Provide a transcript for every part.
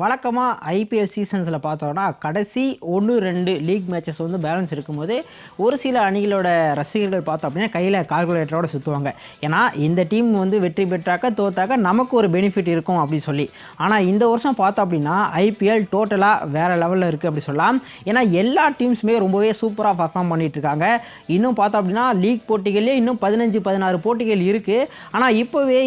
வழக்கமாக ஐபிஎல் சீசன்ஸில் பார்த்தோன்னா கடைசி ஒன்று ரெண்டு லீக் மேட்சஸ் வந்து பேலன்ஸ் இருக்கும்போது ஒரு சில அணிகளோட ரசிகர்கள் பார்த்தோம் அப்படின்னா கையில் கால்குலேட்டரோட சுற்றுவாங்க ஏன்னா இந்த டீம் வந்து வெற்றி பெற்றாக்க தோத்தாக்க நமக்கு ஒரு பெனிஃபிட் இருக்கும் அப்படின்னு சொல்லி. ஆனால் இந்த வருஷம் பார்த்தோம் அப்படின்னா ஐபிஎல் டோட்டலாக வேறு லெவலில் இருக்குது அப்படி சொல்லலாம். ஏன்னா எல்லா டீம்ஸுமே ரொம்பவே சூப்பராக பர்ஃபார்ம் பண்ணிகிட்ருக்காங்க இருக்காங்க. இன்னும் பார்த்தோம் அப்படின்னா லீக் போட்டிகள்லேயே இன்னும் பதினஞ்சு பதினாறு போட்டிகள் இருக்குது ஆனால் இப்போவே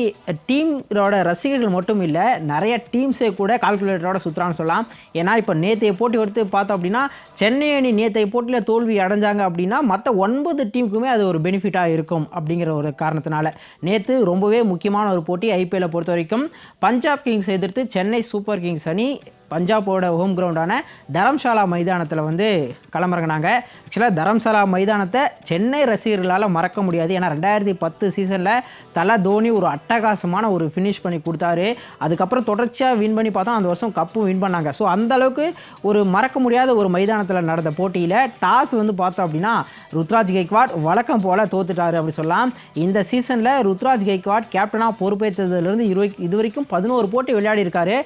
டீமோட ரசிகர்கள் மட்டும் இல்லை நிறைய டீம்ஸே கூட கால்குலேட் கால்குலேட்டரோட சுற்றுறான்னு சொல்லலாம். ஏன்னா இப்போ நேற்றைய போட்டி எடுத்து பார்த்தோம் அப்படின்னா சென்னை அணி நேற்றைய போட்டியில் தோல்வி அடைஞ்சாங்க அப்படின்னா மற்ற ஒன்பது டீமுக்குமே அது ஒரு பெனிஃபிட்டாக இருக்கும் அப்படிங்கிற ஒரு காரணத்தினால. நேற்று ரொம்பவே முக்கியமான ஒரு போட்டி ஐபிஎல்லை பொறுத்த வரைக்கும் பஞ்சாப் கிங்ஸ் எதிர்த்து சென்னை சூப்பர் கிங்ஸ் அணி பஞ்சாபோட ஹோம் கிரவுண்டான தரம்சாலா மைதானத்தில் வந்து களமிறங்கினாங்க. ஆக்சுவலாக தரம்சாலா மைதானத்தை சென்னை ரசிகர்களால் மறக்க முடியாது. ஏன்னா ரெண்டாயிரத்தி பத்து சீசனில் தலை தோனி ஒரு அட்டகாசமான ஒரு ஃபினிஷ் பண்ணி கொடுத்தாரு. அதுக்கப்புறம் தொடர்ச்சியாக வின் பண்ணி பார்த்தா அந்த வருஷம் கப்பும் வின் பண்ணாங்க. ஸோ அந்த அளவுக்கு ஒரு மறக்க முடியாத ஒரு மைதானத்தில் நடந்த போட்டியில் டாஸ் வந்து பார்த்தோம் அப்படின்னா ருத்ராஜ் கெய்க்வாட் வழக்கம் போல் தோத்துட்டாரு அப்படி சொல்லலாம். இந்த சீசனில் ருத்ராஜ் கெய்க்வாட் கேப்டனாக பொறுப்பேற்றதுலேருந்து இரு இது வரைக்கும் பதினோரு போட்டி விளையாடி இருக்காரு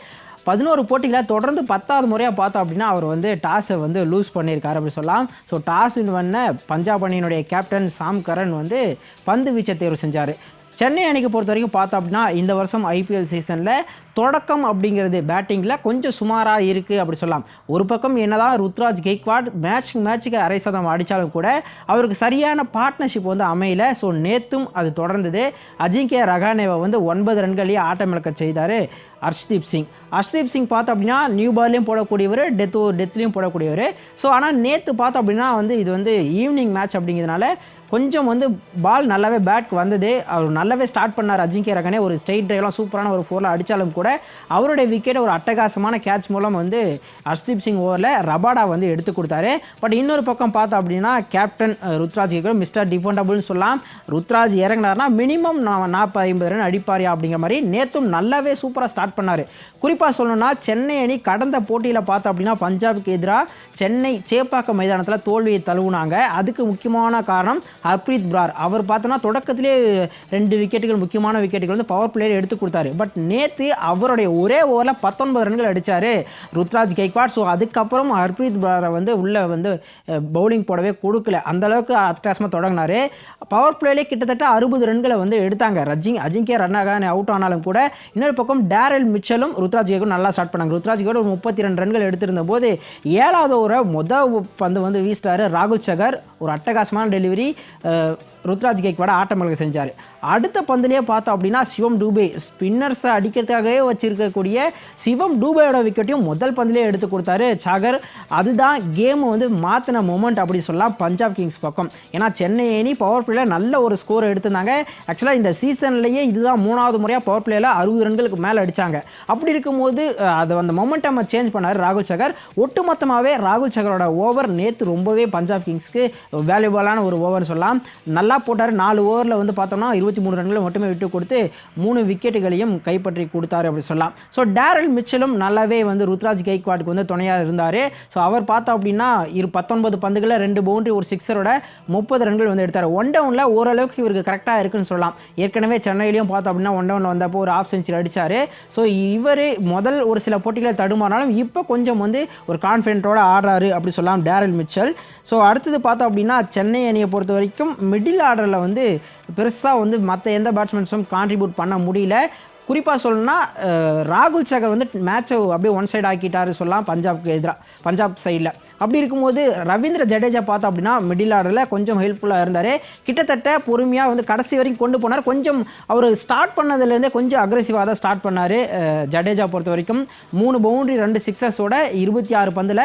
பதினோரு போட்டியில் தொடர்ந்து பத்தாவது முறையாக பார்த்தோம் அப்படின்னா அவர் வந்து டாஸை வந்து லூஸ் பண்ணியிருக்காரு அப்படி சொல்லலாம். ஸோ டாஸ் பண்ண பஞ்சாப் அணியினுடைய கேப்டன் சாம் கரன் வந்து பந்து வீச்சை தேர்வு செஞ்சார். சென்னை அணிக்கு பொறுத்த வரைக்கும் பார்த்தோம் அப்படின்னா இந்த வருஷம் ஐபிஎல் சீசனில் தொடக்கம் அப்படிங்கிறது பேட்டிங்கில் கொஞ்சம் சுமாராக இருக்குது அப்படி சொல்லலாம். ஒரு பக்கம் என்னதான் ருத்ராஜ் கெய்க்வாட் மேட்ச்க்கு மேட்சுக்கு அரை சதம் அடித்தாலும் கூட அவருக்கு சரியான பார்ட்னர்ஷிப் வந்து அமையல. ஸோ நேற்றும் அது தொடர்ந்தது. அஜிங்கே ரகானேவை வந்து ஒன்பது ரன்களையே ஆட்டமிழக்க செய்தார். ஹர்ஷ்தீப் சிங். ஹர்ஷ்தீப் சிங் பார்த்தோம் அப்படின்னா நியூ பால்லையும் போடக்கூடியவர் டெத்து டெத்லையும் போடக்கூடியவர். ஸோ ஆனால் நேற்று பார்த்தோம் அப்படின்னா வந்து இது வந்து ஈவினிங் மேட்ச் அப்படிங்கிறதுனால கொஞ்சம் வந்து பால் நல்லாவே பேட் வந்தது. அவர் நல்லாவே ஸ்டார்ட் பண்ணார் அஜிங்கே ரகனே ஒரு ஸ்ட்ரைட் ட்ரைவ்லாம் சூப்பரான ஒரு ஃபோரில் அடித்தாலும் கூட அவருடைய விக்கெட்டை ஒரு அட்டகாசமான கேட்ச் மூலம் வந்து ஹர்ஷ்தீப் சிங் ஓவரில் ரபாடா வந்து எடுத்து கொடுத்தாரு. பட் இன்னொரு பக்கம் பார்த்தோம் அப்படின்னா கேப்டன் ருத்ராஜ் கேட்குற மிஸ்டர் டிஃபண்டபுள்னு சொல்லலாம். ருத்ராஜ் இறங்கினார்னா மினிமம் நான் நாற்பது ஐம்பது ரன் அடிப்பாரியா அப்படிங்கிற மாதிரி நேற்றும் நல்லாவே சூப்பராக ஸ்டார்ட் பண்ணார். குறிப்பாக சொல்லணும்னா சென்னை அணி கடந்த போட்டியில் பார்த்தோம் அப்படின்னா பஞ்சாபுக்கு எதிராக சென்னை சேப்பாக்கம் மைதானத்தில் தோல்வியை தழுவுனாங்க. அதுக்கு முக்கியமான காரணம் ஹர்ப்ரீத் பிரார். அவர் பார்த்தோன்னா தொடக்கத்திலே ரெண்டு விக்கெட்டுகள் முக்கியமான விக்கெட்டுகள் வந்து பவர் பிளேயர் எடுத்து கொடுத்தாரு. பட் நேற்று அவருடைய ஒரே ஓவரில் பத்தொன்பது ரன்கள் அடித்தார் ருத்ராஜ் கெய்க்வாட். ஸோ அதுக்கப்புறம் ஹர்ப்ரீத் பிராரை வந்து உள்ளே வந்து பவுலிங் போடவே கொடுக்கல. அந்தளவுக்கு அட்டகாசமாக தொடங்கினாரு. பவர் பிளேலே கிட்டத்தட்ட அறுபது ரன்களை வந்து எடுத்தாங்க. ரஜிங் அஜிங்கே ரன்னாகான் அவுட் ஆனாலும் கூட இன்னொரு பக்கம் டேரல் மிச்சலும் ருத்ராஜ் கேக்கும் நல்லா ஸ்டார்ட் பண்ணாங்க. ருத்ராஜ் கேக் ஒரு முப்பத்தி ரெண்டு ரன்கள் எடுத்திருந்த போது ஏழாவது ஊரை மொதல் பந்து வந்து வீசிட்டாரு ராகுல் சகர். ஒரு அட்டகாசமான டெலிவரி ருத்ராஜ் கேக்வாட ஆட்டமிழக செஞ்சார். அடுத்த பந்துலேயே பார்த்தோம் அப்படின்னா சிவம் டூபே. ஸ்பின்னர்ஸை அடிக்கிறதுக்காகவே வச்சிருக்கக்கூடிய சிவம் டூபேயோட விக்கெட்டையும் முதல் பந்துலேயே எடுத்து கொடுத்தாரு சாகர். அதுதான் கேமை வந்து மாற்றின மூமெண்ட் அப்படி சொல்லலாம் பஞ்சாப் கிங்ஸ் பக்கம். ஏன்னா சென்னை அணி பவர் பிளேயில் நல்ல ஒரு ஸ்கோர் எடுத்திருந்தாங்க. ஆக்சுவலாக இந்த சீசன்லேயே இதுதான் மூணாவது முறையாக பவர் பிளேயில் அறுபது ரன்களுக்கு மேலே அடித்தாங்க அப்படி இருக்கும்போது அதை அது அந்த மொமெண்டம் சேஞ்ச் பண்ணார் ராகுல் சகர். ஒட்டுமொத்தமாகவே ராகுல் சகரோட ஓவர் நேற்று ரொம்பவே பஞ்சாப் கிங்ஸ்க்கு வேல்யூபலான ஒரு ஓவர் சொல்லலாம். நல்லா போட்டார். நாலு ஓவரில் வந்து பார்த்தோம்னா இருபத்தி மூணு ரன்களை மட்டுமே விட்டு கொடுத்து மூணு விக்கெட்டுகளையும் கைப்பற்றி கொடுத்தாரு அப்படி சொல்லலாம். ஸோ டேரல் மிச்சலும் நல்லாவே வந்து ருத்ராஜ் கெய்க்வாடுக்கு வந்து துணையாக இருந்தார். ஸோ அவர் பார்த்தோம் அப்படின்னா இரு பத்தொன்பது பந்துகளில் ரெண்டு பவுண்டரி ஒரு சிக்ஸரோட முப்பது ரன்கள் வந்து எடுத்தார். ஒன் டவுனில் ஓரளவுக்கு இவருக்கு கரெக்டாக இருக்குன்னு சொல்லலாம். ஏற்கனவே சென்னையிலையும் பார்த்தோம் அப்படின்னா ஒன் டவுனில் வந்தப்போ ஒரு ஆஃப் செஞ்சுரி அடித்தார் ஸோ ஸோ இவர் முதல் ஒரு சில போட்டிகளை தடுமாறினாலும் இப்போ கொஞ்சம் வந்து ஒரு கான்ஃபிடென்ட்டோட ஆடுறாரு அப்படி சொல்லலாம் டேரல் மிச்சல். ஸோ அடுத்தது பார்த்தோம் அப்படின்னா சென்னை அணியை பொறுத்த வரைக்கும் மிடில் ஆர்டரில் வந்து பெருசாக வந்து மற்ற எந்த பேட்ஸ்மேன்ஸும் கான்ட்ரிபியூட் பண்ண முடியல. குறிப்பாக சொல்லணும்னா ராகுல் சகர் வந்து மேட்சை அப்படியே ஒன் சைடு ஆக்கிட்டாரு சொல்லலாம் பஞ்சாப்க்கு எதிராக பஞ்சாப் சைடில் அப்படி இருக்கும்போது ரவீந்திர ஜடேஜா பார்த்தோம் அப்படின்னா மிடில் ஆர்டரில் கொஞ்சம் ஹெல்ப்ஃபுல்லாக இருந்தார். கிட்டத்தட்ட பொறுமையாக வந்து கடைசி வரைக்கும் கொண்டு போனார். கொஞ்சம் அவர் ஸ்டார்ட் பண்ணதுலேருந்தே கொஞ்சம் அக்ரெசிவாக தான் ஸ்டார்ட் பண்ணார் ஜடேஜா பொறுத்த வரைக்கும். மூணு பவுண்டரி ரெண்டு சிக்ஸஸோட இருபத்தி ஆறு பந்தில்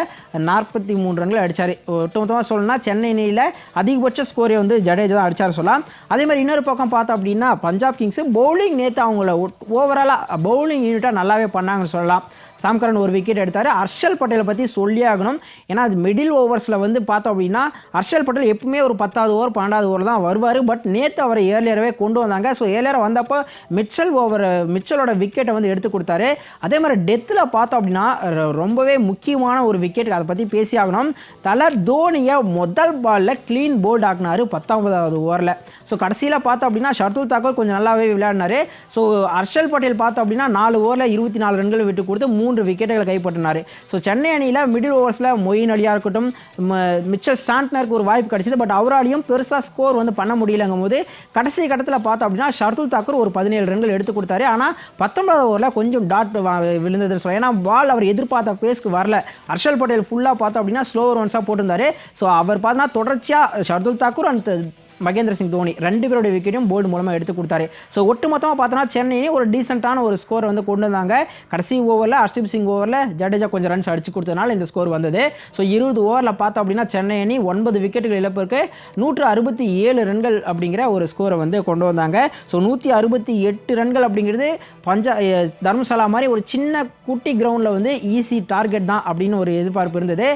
நாற்பத்தி மூணு ரன்கள் அடித்தார் ஒட்டுமொத்தமாக சொல்லணும்னா சென்னை அணியில் அதிகபட்ச ஸ்கோரை வந்து ஜடேஜா தான் அடிச்சார் சொல்லலாம். அதே மாதிரி இன்னொரு பக்கம் பார்த்தோம் அப்படின்னா பஞ்சாப் கிங்ஸு பவுலிங் நேற்று அவங்கள ஓவராலாக பவுலிங் யூனிட்டாக நல்லாவே பண்ணாங்கன்னு சொல்லலாம். சாம்கரன் ஒரு விக்கெட் எடுத்தார். ஹர்ஷல் பட்டேலை பற்றி சொல்லியே ஆகணும். ஏன்னா அது மிடில் ஓவர்ஸில் வந்து பார்த்தோம் அப்படின்னா ஹர்ஷல் பட்டேல் எப்பவுமே ஒரு பத்தாவது ஓவர் பன்னெண்டாவது ஓவர் தான் வருவார். பட் நேற்று அவரை ஏர்லியரவே கொண்டு வந்தாங்க. ஸோ ஏர்லியராக வந்தப்போ மிச்சல் ஓவர் மிச்சலோட விக்கெட்டை வந்து எடுத்து கொடுத்தாரு. அதே மாதிரி டெத்தில் பார்த்தோம் அப்படின்னா ர- ரொம்பவே முக்கியமான ஒரு விக்கெட் அதை பற்றி பேசி ஆகணும். தலை தோனியை முதல் பாலில் க்ளீன் போல்ட் ஆக்குனாரு பத்தொன்பதாவது ஓவரில் ஸோ கடைசியில் பார்த்தோம் அப்படின்னா ஷர்துல் தாக்கூர் கொஞ்சம் நல்லாவே விளையாடினாரு. ஸோ ஹர்ஷல் பட்டேல் பார்த்தோம் அப்படின்னா நாலு ஓவரில் இருபத்தி நாலு ரன்கள் விட்டு கொடுத்து மூணு மூன்று விக்கெட்டுகளை கைப்பற்றினார். ஸோ சென்னை அணியில் மிடில் ஓவர்ஸில் மொயின் அலியாக இருக்கட்டும் ம- மிச்சல் சாண்ட்னருக்கு ஒரு வாய்ப்பு கிடைச்சிது. பட் அவராலையும் பெருசாக ஸ்கோர் வந்து பண்ண முடியலங்கும் போது கடைசி கட்டத்தில் பார்த்தோம் அப்படின்னா ஷர்துல் தாக்கூர் ஒரு பதினேழு ரன்கள் எடுத்து கொடுத்தாரு. ஆனால் பத்தொன்பதாவது ஓவரில் கொஞ்சம் டாட் விழுந்ததுன்னு சொல்லி ஏன்னா பால் அவர் எதிர்பார்த்த பேஸ்க்கு வரல. ஹர்ஷல் பட்டேல் ஃபுல்லாக பார்த்தோம் அப்படின்னா ஸ்லோ ஒன்ஸாக போட்டிருந்தாரு. ஸோ அவர் பார்த்தோன்னா தொடர்ச்சியாக ஷர்துல் தாக்கூர் அண்ட் மகேந்திர சிங் தோனி ரெண்டு பேருடைய விக்கெட்டையும் போர்டு மூலமாக எடுத்து கொடுத்தாரு. ஸோ ஒட்டு மொத்தமாக பார்த்தோன்னா சென்னை ஒரு டீசெண்டான ஒரு ஸ்கோர் வந்து கொண்டு வந்தாங்க. கடைசி ஓவரில் ஹர்ஷிப் சிங் ஓவரில் ஜடேஜா கொஞ்சம் ரன்ஸ் அடிச்சு கொடுத்ததுனால இந்த ஸ்கோர் வந்தது. ஸோ இருபது ஓவரில் பார்த்தோம் அப்படின்னா சென்னை அணி ஒன்பது விக்கெட்டுகள் இழப்பிற்கு நூற்று அறுபத்தி ஏழு ரன்கள் அப்படிங்கிற ஒரு ஸ்கோரை வந்து கொண்டு வந்தாங்க. ஸோ நூற்றி அறுபத்தி எட்டு ரன்கள் அப்படிங்கிறது பஞ்சா தர்மசாலா மாதிரி ஒரு சின்ன குட்டி கிரவுண்டில் வந்து ஈஸி டார்கெட் தான் அப்படின்னு ஒரு எதிர்பார்ப்பு இருந்தது.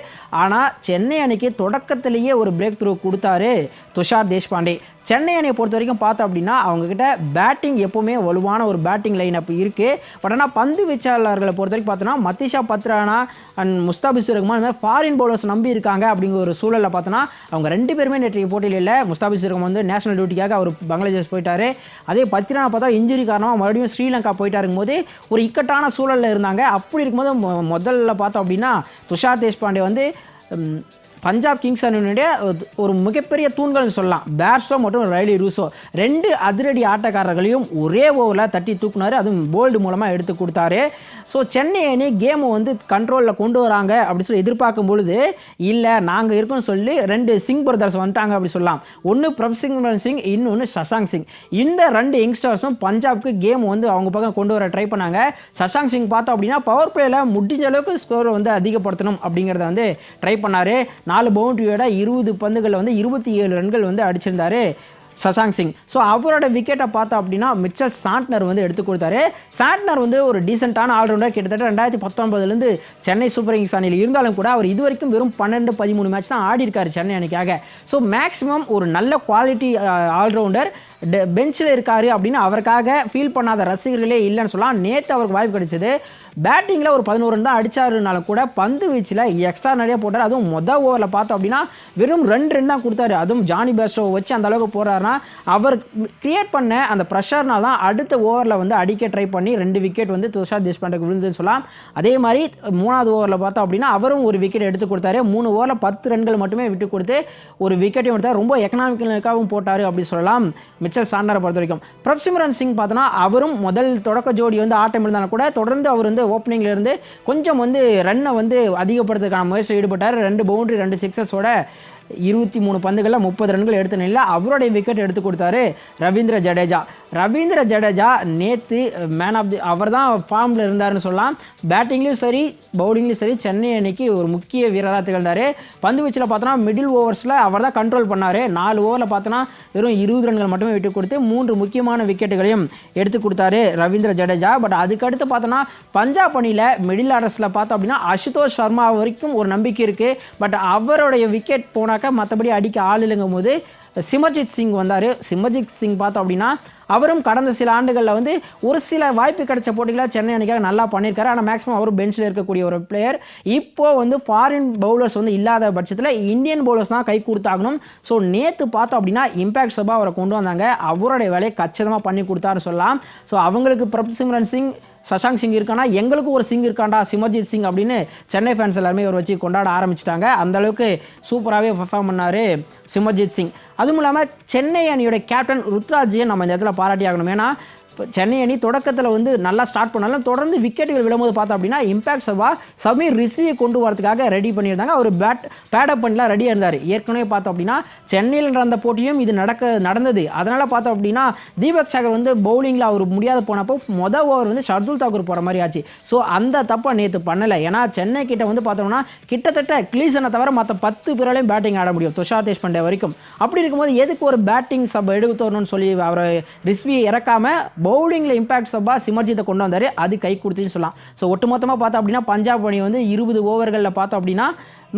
ஆனால் சென்னை அணிக்கு தொடக்கத்திலேயே ஒரு பிரேக் த்ரூ கொடுத்தாரு. துஷார் தேஷ்பாண்டே. சென்னை அணியை பொறுத்த வரைக்கும் பார்த்தோம் அப்படின்னா அவங்கக்கிட்ட பேட்டிங் எப்போவுமே வலுவான ஒரு பேட்டிங் லைன் அப் இருக்குது பட் ஆனால் பந்து வீச்சாளர்களை பொறுத்த வரைக்கும் பார்த்தோன்னா மத்திஷா பத்ரானா அண்ட் முஸ்தாபிசுர் ரஹ்மான் இந்த மாதிரி ஃபாரின் பவுலர்ஸ் நம்பி இருக்காங்க அப்படிங்கிற ஒரு சூழலில் பார்த்தோன்னா அவங்க ரெண்டு பேருமே நேற்றைய போட்டியில் இல்லை. முஸ்தாபிசுர் ரஹ்மான் வந்து நேஷனல் டியூட்டிக்காக அவர் பங்களாதேஷ் போயிட்டார். அதே பத்ரானா பார்த்தா இன்ஜுரி காரணமாக மறுபடியும் ஸ்ரீலங்கா போயிட்டாருக்கும் போது ஒரு இக்கட்டான சூழலில் இருந்தாங்க. அப்படி இருக்கும்போது மொ- முதல்ல பார்த்தோம் அப்படின்னா துஷார் தேஷ்பாண்டே வந்து பஞ்சாப் கிங்ஸ் அணியினுடைய ஒரு- மிகப்பெரிய தூண்கள்னு சொல்லலாம். பேர்ஸ்டோ மற்றும் ரைலி ரூசோ. ரெண்டு அதிரடி ஆட்டக்காரர்களையும் ஒரே ஓவரில் தட்டி தூக்குனாரு. அதுவும் போல்டு மூலமாக எடுத்து கொடுத்தாரு. ஸோ சென்னை அணி கேமை வந்து கண்ட்ரோலில் கொண்டு வராங்க அப்படி சொல்லி எதிர்பார்க்கும் பொழுது இல்லை நாங்கள் இருக்கோம்னு சொல்லி ரெண்டு சிங் பிரதர்ஸ் வந்துட்டாங்க அப்படி சொல்லலாம். ஒன்று பிரப்சிங்மரன் சிங் இன்னொன்று சசாங் சிங். இந்த ரெண்டு யங்ஸ்டர்ஸும் பஞ்சாப்க்கு கேம் வந்து அவங்க பக்கம் கொண்டு வர ட்ரை பண்ணாங்க. சசாங் சிங் பார்த்தோம் அப்படின்னா பவர் பிளேயில் முடிஞ்ச அளவுக்கு ஸ்கோரை வந்து அதிகப்படுத்தணும் அப்படிங்கிறத வந்து ட்ரை பண்ணார். நாலு பவுண்டரியோட இருபது பந்துகளில் வந்து இருபத்தி ஏழு ரன்கள் வந்து அடிச்சிருந்தாரு சசாங் சிங். ஸோ அவரோட விக்கெட்டை பார்த்தோம் அப்படின்னா மிச்சல் சாண்ட்னர் வந்து எடுத்து கொடுத்தாரு. சாண்ட்னர் வந்து ஒரு டீசெண்டான ஆல்ரவுண்டர் கிட்டத்தட்ட ரெண்டாயிரத்தி பத்தொன்பதுலேருந்து சென்னை சூப்பர் கிங்ஸ் அணியில் இருந்தாலும் கூட அவர் இது வரைக்கும் வெறும் பன்னெண்டு பதிமூணு மேட்ச் தான் ஆடி இருக்காரு சென்னை அணிக்காக. ஸோ மேக்ஸிமம் ஒரு நல்ல குவாலிட்டி ஆல்ரவுண்டர் பெஞ்சில் இருக்காரு அப்படின்னு அவருக்காக ஃபீல் பண்ணாத ரசிகர்களே இல்லைன்னு சொல்லலாம். நேற்று அவருக்கு வாய்ப்பு கிடைச்சது. பேட்டிங்கில் ஒரு பதினோரு ரன் தான் அடித்தாருனாலும் கூட பந்து வீச்சில் எக்ஸ்ட்ரா நிறைய போட்டார். அதுவும் மொதல் ஓவரில் பார்த்தோம் அப்படின்னா வெறும் ரெண்டு ரன் தான் கொடுத்தாரு. அதுவும் ஜானி பேஸ்டோ வச்சு அந்த அளவுக்கு போகிறாருன்னா அவர் கிரியேட் பண்ண அந்த ப்ரெஷர்னால தான் அடுத்த ஓவரில் வந்து அடிக்க ட்ரை பண்ணி ரெண்டு விக்கெட் வந்து துஷார் தேஷ்பாண்டேக்கு விழுந்துன்னு சொல்லலாம். அதே மாதிரி மூணாவது ஓவரில் பார்த்தோம் அப்படின்னா அவரும் ஒரு விக்கெட் எடுத்து கொடுத்தாரு. மூணு ஓவரில் பத்து ரன்கள் மட்டுமே விட்டு கொடுத்து ஒரு விக்கெட்டையும் எடுத்தார். ரொம்ப எக்கனாமிக்கலுக்காகவும் போட்டார் அப்படி சொல்லலாம். மிச்சல் சாண்டரை பொறுத்த வரைக்கும் பிரப்சிம்ரன் சிங் பார்த்தோன்னா அவரும் முதல் தொடக்க ஜோடி வந்து ஆட்டம் இருந்தாலும் கூட தொடர்ந்து அவர் வந்து ஓப்பனிங்லேருந்து கொஞ்சம் வந்து ரன்னை வந்து அதிகப்படுத்துறதுக்கான முயற்சியில் ஈடுபட்டார். ரெண்டு பவுண்டரி ரெண்டு சிக்ஸஸோட இருபத்தி மூணு பந்துகளில் முப்பது ரன்கள் எடுத்த நிலையில் அவருடைய விக்கெட் எடுத்து கொடுத்தாரு ரவீந்திர ஜடேஜா. ரவீந்திர ஜடேஜா நேற்று மேன் ஆஃப் தி அவர் தான் ஃபார்மில் இருந்தாருன்னு சொல்லலாம். பேட்டிங்லேயும் சரி பவுலிங்லேயும் சரி சென்னை அணிக்கு ஒரு முக்கிய வீரராக திகழ்ந்தார். பந்து வீச்சில் பார்த்தோன்னா மிடில் ஓவர்ஸில் அவர் தான் கண்ட்ரோல் பண்ணார். நாலு ஓவரில் பார்த்தோன்னா வெறும் இருபது ரன்கள் மட்டுமே விட்டு கொடுத்து மூன்று முக்கியமான விக்கெட்டுகளையும் எடுத்து கொடுத்தாரு ரவீந்திர ஜடேஜா. பட் அதுக்கடுத்து பார்த்தோன்னா பஞ்சாப் அணியில் மிடில் ஆர்டர்ஸில் பார்த்தோம் அப்படின்னா அசுதோஷ் சர்மா வரைக்கும் ஒரு நம்பிக்கை இருக்குது பட் அவருடைய விக்கெட் போனாக்கா மற்றபடி அடிக்க ஆள் இல்லைங்கும் போது சிமர்ஜித் சிங் வந்தார். சிமர்ஜித் சிங் பார்த்தோம் அப்படின்னா அவரும் கடந்த சில ஆண்டுகளில் வந்து ஒரு சில வாய்ப்பு கிடைச்ச போட்டிகளாக சென்னை அணிக்காக நல்லா பண்ணியிருக்காரு. ஆனால் மேக்ஸிமம் அவரும் பெஞ்சில் இருக்கக்கூடிய ஒரு பிளேயர் இப்போது வந்து ஃபாரின் பவுலர்ஸ் வந்து இல்லாத பட்சத்தில் இந்தியன் பவுலர்ஸ் தான் கை கொடுத்தாகணும். ஸோ நேற்று பார்த்தோம் அப்படின்னா இம்பாக்ட் சபா அவரை கொண்டு வந்தாங்க. அவருடைய வேலையை கச்சிதமாக பண்ணி கொடுத்தாரு சொல்லலாம். ஸோ அவங்களுக்கு பிரப் சிம்ரன் சிங் சஷாங்க் சிங் இருக்கானா? எங்களுக்கும் ஒரு சிங் இருக்காண்டா? சிமர்ஜித் சிங் அப்படின்னு சென்னை ஃபேன்ஸ் எல்லாருமே இவர் வச்சு கொண்டாட ஆரம்பிச்சிட்டாங்க. அந்த அளவுக்கு சூப்பராகவே பெர்ஃபார்ம் பண்ணார் சிமர்ஜித் சிங். அதுவும் இல்லாமல் சென்னை அணியோட கேப்டன் ருத்ராஜியை நம்ம இந்த இடத்துல பாராட்டி ஆகணும் ஏன்னா இப்போ சென்னை அணி தொடக்கத்தில் வந்து நல்லா ஸ்டார்ட் பண்ணாலும் தொடர்ந்து விக்கெட்டுகள் விழும்போது பார்த்தோம் அப்படின்னா இம்பாக்ட் சவா சமீர் ரிஷியை கொண்டு வரதுக்காக ரெடி பண்ணியிருந்தாங்க. அவர் பேட் பேடப் பண்ணலாம் ரெடியாக இருந்தார். ஏற்கனவே பார்த்தோம் அப்படின்னா சென்னையில் நடந்த போட்டியும் இது நடக்க நடந்தது. அதனால் பார்த்தோம் அப்படின்னா தீபக் சாகர் வந்து பவுலிங்கில் அவர் முடியாத போனப்போ மொதல் ஓவர் வந்து ஷர்துல் தாக்கூர் போகிற மாதிரி ஆச்சு. ஸோ அந்த தப்பை நேற்று பண்ணலை. ஏன்னா சென்னை கிட்ட வந்து பார்த்தோம்னா கிட்டத்தட்ட கிளீசனை தவிர மற்ற பத்து பேராலையும் பேட்டிங் ஆட முடியும். துஷார் தேஷ்பண்டே வரைக்கும். அப்படி இருக்கும்போது எதுக்கு ஒரு பேட்டிங் சப் எடுத்தோன்னு சொல்லி அவரை ரிஸ்வியை இறக்காமல் பவுலிங்கில் இம்பாக்ட் சப்பா சிமர்ஜித்தை கொண்டு வந்தார். அது கை கொடுத்துன்னு சொல்லலாம். ஸோ ஒட்டுமொத்தமாக பார்த்தோம் அப்படின்னா பஞ்சாப் அணி வந்து இருபது ஓவர்களில் பார்த்தோம் அப்படின்னா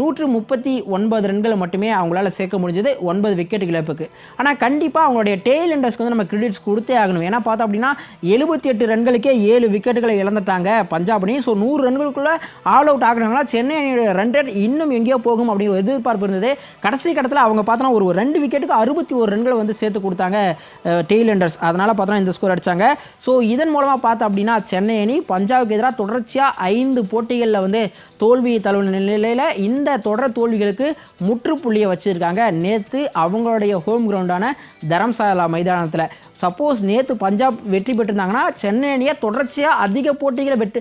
நூற்று முப்பத்தி ஒன்பது ரன்களை மட்டுமே அவங்களால சேர்க்க முடிஞ்சது ஒன்பது விக்கெட் இழப்புக்கு. ஆனால் கண்டிப்பாக அவங்களுடைய டெய்ல் இண்டர்ஸ்க்கு வந்து நம்ம கிரெடிட்ஸ் கொடுத்தே ஆகணும். ஏன்னா பார்த்தோம் அப்படின்னா எழுபத்தி எட்டு ரன்களுக்கே ஏழு விக்கெட்டுகளை இழந்துட்டாங்க பஞ்சாப் அணி ஸோ நூறு ரன்களுக்குள்ளே ஆல் அவுட் ஆகுறாங்களா சென்னை அணியோட ரன் ரேட் இன்னும் எங்கேயோ போகும் அப்படிங்கிற ஒரு எதிர்பார்ப்பு இருந்தது. கடைசி கட்டத்தில் அவங்க பார்த்தோன்னா ஒரு ரெண்டு விக்கெட்டுக்கு அறுபத்தி ஒரு ரன்களை வந்து சேர்த்து கொடுத்தாங்க டெய்ல் இண்டர்ஸ் அதனால் பார்த்தோன்னா இந்த ஸ்கோர் அடித்தாங்க ஸோ இதன் மூலமாக பார்த்தோம் அப்படின்னா சென்னை அணி பஞ்சாபுக்கு எதிராக தொடர்ச்சியாக ஐந்து போட்டிகளில் வந்து தோல்வியை தழுவின நிலையில் இந்த தொடர் தோல்விகளுக்கு முற்றுப்புள்ளியை வச்சுருக்காங்க. நேற்று அவங்களுடைய ஹோம் கிரவுண்டான தரம்சாலா மைதானத்தில். சப்போஸ் நேற்று பஞ்சாப் வெற்றி பெற்றிருந்தாங்கன்னா சென்னை அணியை தொடர்ச்சியாக அதிக போட்டிகளை வெற்றி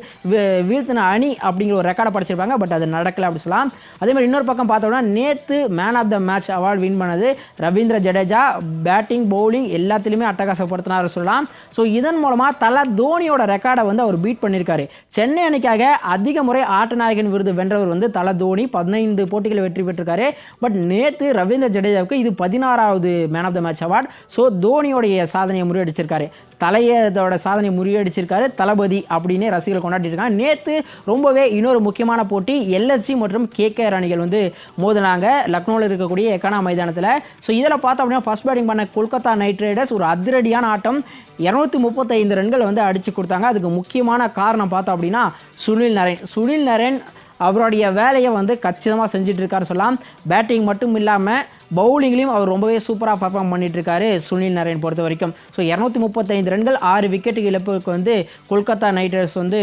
வீழ்த்தின அணி அப்படிங்கிற ஒரு ரெக்கார்டை படிச்சிருப்பாங்க. பட் அது நடக்கலை அப்படி சொல்லலாம். அதே மாதிரி இன்னொரு பக்கம் பார்த்தோம்னா நேற்று man of the match award win பண்ணது ரவீந்திர ஜடேஜா. பேட்டிங் பவுலிங் எல்லாத்துலேயுமே அட்டகாசப்படுத்தினார் சொல்லலாம். ஸோ இதன் மூலமாக தலா தோனியோட ரெக்கார்டை வந்து அவர் பீட் பண்ணியிருக்காரு. சென்னை அணிக்காக அதிக முறை ஆட்ட நாயகன் விருது வென்றவர் வந்து தல தோனி. பதினைந்து போட்டிகளை வெற்றி பெற்றிருக்காரு. பட் நேற்று ரவீந்திர ஜடேஜாவுக்கு இது பதினாறாவது man of the match award so தோனியோடைய சாதனையை முறியடிச்சிருக்காரு. தலையதோட சாதனையை முறியடிச்சிருக்காரு தளபதி அப்படின்னே ரசிகர்கள் கொண்டாடிட்டு இருக்காங்க. நேற்று ரொம்பவே இன்னொரு முக்கியமான போட்டி எல்எஸ்சி மற்றும் கேகேஆர் அணிகள் வந்து மோதினாங்க. லக்னோவில் இருக்கக்கூடிய எக்கனா மைதானத்தில். ஸோ இதில் பார்த்தோம் அப்படின்னா ஃபர்ஸ்ட் பேட்டிங் பண்ண கொல்கத்தா நைட் ரைடர்ஸ் ஒரு அதிரடியான ஆட்டம். இரநூத்தி முப்பத்தைந்து ரன்கள் வந்து அடித்து கொடுத்தாங்க. அதுக்கு முக்கியமான காரணம் பார்த்தோம் அப்படின்னா சுனில் நரேன். சுனில் நரேன் அவருடைய வேலையை வந்து கச்சிதமாக செஞ்சுட்டு இருக்காரு சொல்லலாம். பேட்டிங் மட்டும் இல்லாமல் பவுலிங்லேயும் அவர் ரொம்பவே சூப்பராக பர்ஃபார்ம் பண்ணிட்டுருக்காரு சுனில் நரேன் பொறுத்த வரைக்கும் ஸோ இரநூத்தி முப்பத்தைந்து ரன்கள் ஆறு விக்கெட்டு இழப்புக்கு வந்து கொல்கத்தா நைட் ரைடர்ஸ் வந்து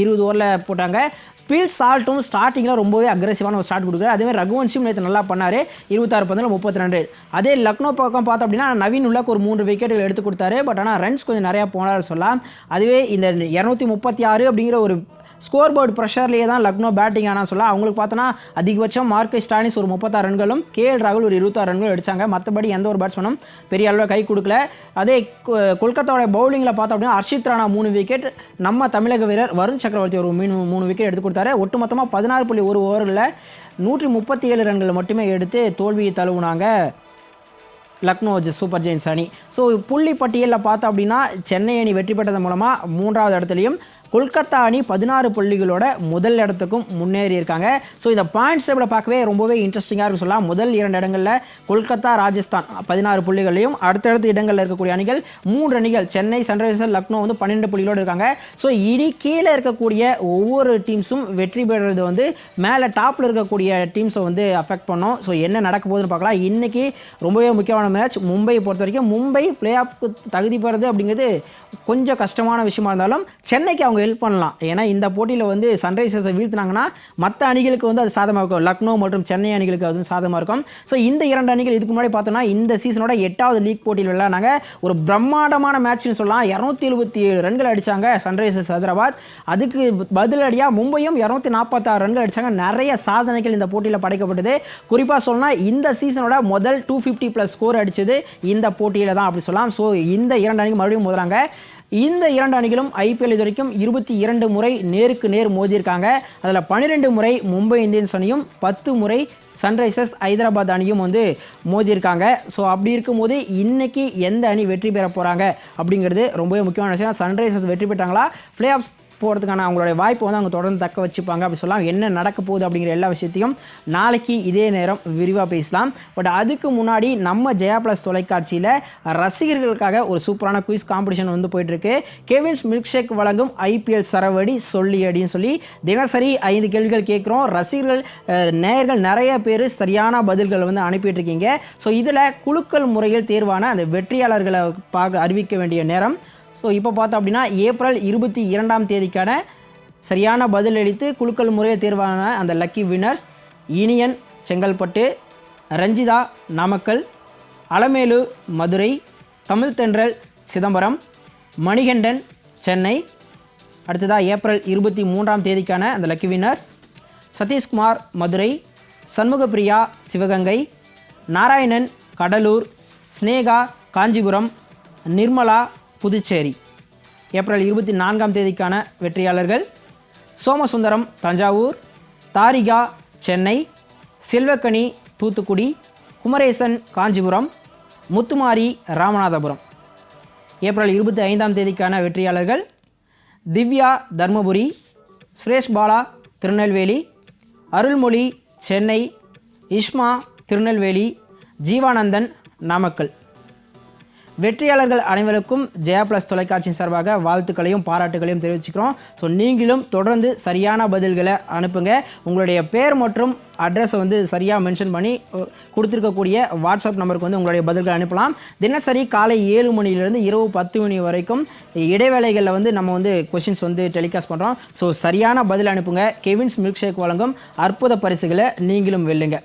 இருபது ஓவரில் போட்டாங்க. பீல் சால்ட்டும் ஸ்டார்டிங்கில் ரொம்பவே அக்ரெசிவான ஒரு ஸ்டார்ட் கொடுக்குறாரு. அதேமாதிரி ரகுவன்ஷியும் நேற்று நல்லா பண்ணார். இருபத்தாறு பந்தில் முப்பத்தி ரெண்டு. அதே லக்னோ பக்கம் பார்த்தோம் அப்படின்னா நவீன் உள்ளக்கு ஒரு மூன்று விக்கெட்டுகள் எடுத்து கொடுத்தாரு. பட் ஆனால் ரன்ஸ் கொஞ்சம் நிறையா போனார் சொல்லலாம். அதுவே இந்த இரநூத்தி முப்பத்தி ஆறு அப்படிங்கிற ஒரு ஸ்கோர் போர்டு ப்ரெஷர்லேயே தான் லக்னோ பேட்டிங் ஆனால் சொல்ல அவங்களுக்கு பார்த்தோன்னா அதிகபட்சம் மார்க்கை ஸ்டானிஸ் ஒரு முப்பத்தாறு ரன்களும் கேஎல் ராகுல் ஒரு இருபத்தாறு ரன்கள் அடித்தாங்க மற்றபடி எந்த ஒரு பேட்ஸ்மேனும் பெரிய அளவில் கை கொடுக்கல. அதே கொ- கொல்கத்தாவோட பவுலிங்கில் பார்த்தோம் அப்படின்னா ஹர்ஷித் ராணா மூணு விக்கெட் நம்ம தமிழக வீரர் வருண் சக்கரவர்த்தி ஒரு மீன் மூணு விக்கெட் எடுத்து கொடுத்தாரு. ஒட்டுமொத்தமாக பதினாறு புள்ளி ஒரு ஓவரில் நூற்றி முப்பத்தி ஏழு ரன்கள் மட்டுமே எடுத்து தோல்வியை தழுவுனாங்க லக்னோ சூப்பர் ஜெயின்ஸ் அணி. ஸோ புள்ளி பட்டியலில் பார்த்தோம் அப்படின்னா சென்னை அணி வெற்றி பெற்றது மூலமாக மூன்றாவது இடத்துலையும் கொல்கத்தா அணி பதினாறு புள்ளிகளோட முதல் இடத்துக்கும் முன்னேறி இருக்காங்க. ஸோ இந்த பாயிண்ட்ஸ் டேபிளை பார்க்கவே ரொம்பவே இன்ட்ரெஸ்டிங்காக இருக்கும் சொல்லலாம். முதல் இரண்டு இடங்களில் கொல்கத்தா ராஜஸ்தான் பதினாறு புள்ளிகளையும் அடுத்தடுத்த இடங்களில் இருக்கக்கூடிய அணிகள் மூன்று அணிகள் சென்னை சன்ரைசர்ஸ் லக்னோ வந்து பன்னெண்டு புள்ளிகளோடு இருக்காங்க. ஸோ இனி கீழே இருக்கக்கூடிய ஒவ்வொரு டீம்ஸும் வெற்றி பெறுறது வந்து மேலே டாப்பில் இருக்கக்கூடிய டீம்ஸை வந்து அஃபெக்ட் பண்ணும். ஸோ என்ன நடக்க போகுதுன்னு பார்க்கலாம். இன்னைக்கு ரொம்பவே முக்கியமான மேட்ச் மும்பை பொறுத்த வரைக்கும். மும்பை பிளே ஆஃப்க்கு தகுதி பெறுறது அப்படிங்கிறது கொஞ்சம் கஷ்டமான விஷயமா இருந்தாலும் சென்னைக்கு அவங்க ஹெல்ப் பண்ணலாம். ஏன்னா இந்த போட்டியில் வந்து சன்ரைசர்ஸை வீழ்த்தினாங்கன்னா மற்ற அணிகளுக்கு வந்து அது சாதமாக இருக்கும். லக்னோ மற்றும் சென்னை அணிகளுக்கு அது சாதமாக இருக்கும். ஸோ இந்த இரண்டு அணிகள் இதுக்கு முன்னாடி பார்த்தோம்னா இந்த சீசனோட எட்டாவது லீக் போட்டியில் விளையாடினாங்க. ஒரு பிரம்மாண்டமான மேட்ச்னு சொல்லலாம். இரநூத்தி எழுபத்தி ஏழு ரன்கள் அடித்தாங்க சன்ரைசர்ஸ் ஹைதராபாத். அதுக்கு பதிலடியாக மும்பையும் இரநூத்தி நாற்பத்தாறு ரன்கள் அடித்தாங்க நிறைய சாதனைகள் இந்த போட்டியில் படைக்கப்பட்டது. குறிப்பாக சொல்லணும்னா இந்த சீசனோட முதல் டூ ஃபிஃப்டி ப்ளஸ் ஸ்கோர் அடிச்சது இந்த போட்டியில் தான் அப்படி சொல்லலாம். ஸோ இந்த இரண்டு அணிக்கு மறுபடியும் மோதுறாங்க இந்த இரண்டு அணிகளும் ஐபிஎல் இது வரைக்கும் இருபத்தி இரண்டு முறை நேருக்கு நேர் மோதியிருக்காங்க. அதில் பன்னிரெண்டு முறை மும்பை இந்தியன்ஸ் அணியும் பத்து முறை சன்ரைசர்ஸ் ஹைதராபாத் அணியும் வந்து மோதியிருக்காங்க. ஸோ அப்படி இருக்கும்போது இன்றைக்கி எந்த அணி வெற்றி பெற போகிறாங்க அப்படிங்கிறது ரொம்பவே முக்கியமான விஷயம். சன்ரைசர்ஸ் வெற்றி பெற்றாங்களா? பிளே ஆஃப் போகிறதுக்கான அவங்களுடைய வாய்ப்பை வந்து அவங்க தொடர்ந்து தக்க வச்சுப்பாங்க. அப்படி சொல்லலாம் என்ன நடக்க போகுது அப்படிங்கிற எல்லா விஷயத்தையும் நாளைக்கு இதே நேரம் விரிவாக பேசலாம். பட் அதுக்கு முன்னாடி நம்ம ஜெயா ப்ளஸ் தொலைக்காட்சியில் ரசிகர்களுக்காக ஒரு சூப்பரான குயிஸ் காம்படிஷன் வந்து போயிட்டுருக்கு. கெவின்ஸ் மில்க் ஷேக் வழங்கும் ஐபிஎல் சரவடி சொல்லி அப்படின்னு சொல்லி தினசரி ஐந்து கேள்விகள் கேட்குறோம். ரசிகர்கள் நேயர்கள் நிறைய பேர் சரியான பதில்கள் வந்து அனுப்பிட்டு இருக்கீங்க ஸோ இதில் குலுக்கல் முறையில் தேர்வான அந்த வெற்றியாளர்களை பார்க்க அறிவிக்க வேண்டிய நேரம். ஸோ இப்போ பார்த்தோம் அப்படின்னா ஏப்ரல் இருபத்தி இரண்டாம் தேதிக்கான சரியான பதில் அளித்து குலுக்கல் முறையை தேர்வான அந்த லக்கி வின்னர்ஸ் இனியன் செங்கல்பட்டு ரஞ்சிதா நாமக்கல் அலமேலு மதுரை தமிழ்தென்றல் சிதம்பரம் மணிகண்டன் சென்னை. அடுத்ததாக ஏப்ரல் இருபத்தி மூன்றாம் தேதிக்கான அந்த lucky winners Satishkumar Madurai Shanmugapriya Sivaganga Narayanan Cuddalore Sneha Kanchipuram Nirmala Puducherry. April இருபத்தி நான்காம் தேதிக்கான வெற்றியாளர்கள் சோமசுந்தரம் தஞ்சாவூர் தாரிகா சென்னை செல்வக்கனி தூத்துக்குடி குமரேசன் காஞ்சிபுரம் முத்துமாரி ராமநாதபுரம். ஏப்ரல் இருபத்தி ஐந்தாம் தேதிக்கான வெற்றியாளர்கள் திவ்யா தர்மபுரி சுரேஷ் பாலா திருநெல்வேலி அருள்மொழி சென்னை இஷ்மா திருநெல்வேலி ஜீவானந்தன் நாமக்கல். வெற்றியாளர்கள் அனைவருக்கும் ஜெயா ப்ளஸ் தொலைக்காட்சியின் சார்பாக வாழ்த்துக்களையும் பாராட்டுகளையும் தெரிவிச்சுக்கிறோம். ஸோ நீங்களும் தொடர்ந்து சரியான பதில்களை அனுப்புங்க. உங்களுடைய பேர் மற்றும் அட்ரஸை வந்து சரியாக மென்ஷன் பண்ணி கொடுத்துருக்கக்கூடிய வாட்ஸ்அப் நம்பருக்கு வந்து உங்களுடைய பதில்களை அனுப்பலாம். தினசரி காலை ஏழு மணிலேருந்து இரவு பத்து மணி வரைக்கும் இடைவேளைகளில் வந்து நம்ம வந்து கொஷின்ஸ் வந்து டெலிகாஸ்ட் பண்ணுறோம் ஸோ சரியான பதில் அனுப்புங்க. கெவின்ஸ் மில்க் ஷேக் வழங்கும் அற்புத பரிசுகளை நீங்களும் வெல்லுங்க.